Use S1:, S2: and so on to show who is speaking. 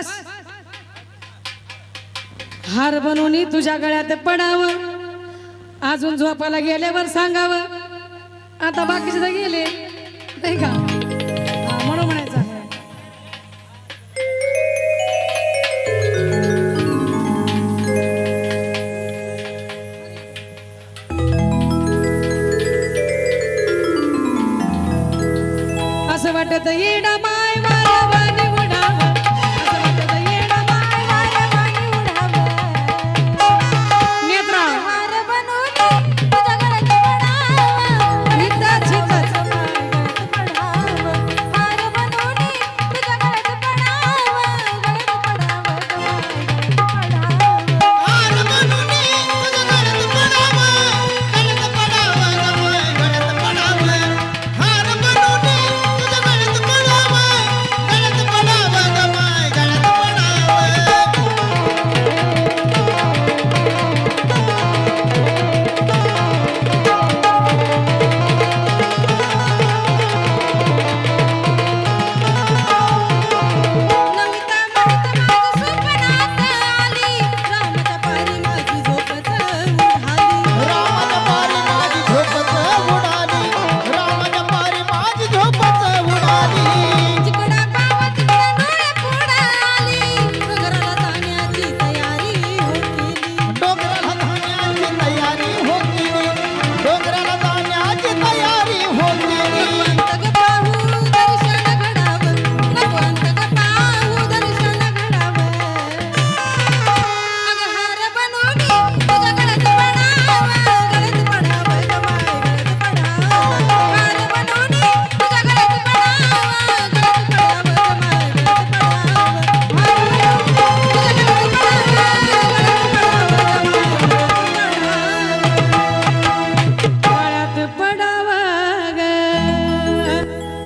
S1: बस. हार बनून तुझ्या गळ्यात पडावं. अजून झोपाला गेल्यावर सांगावं. आता बाकीचे तर गेले. नाही का? म्हणून म्हणायचं असं येडा माय माय उडाली.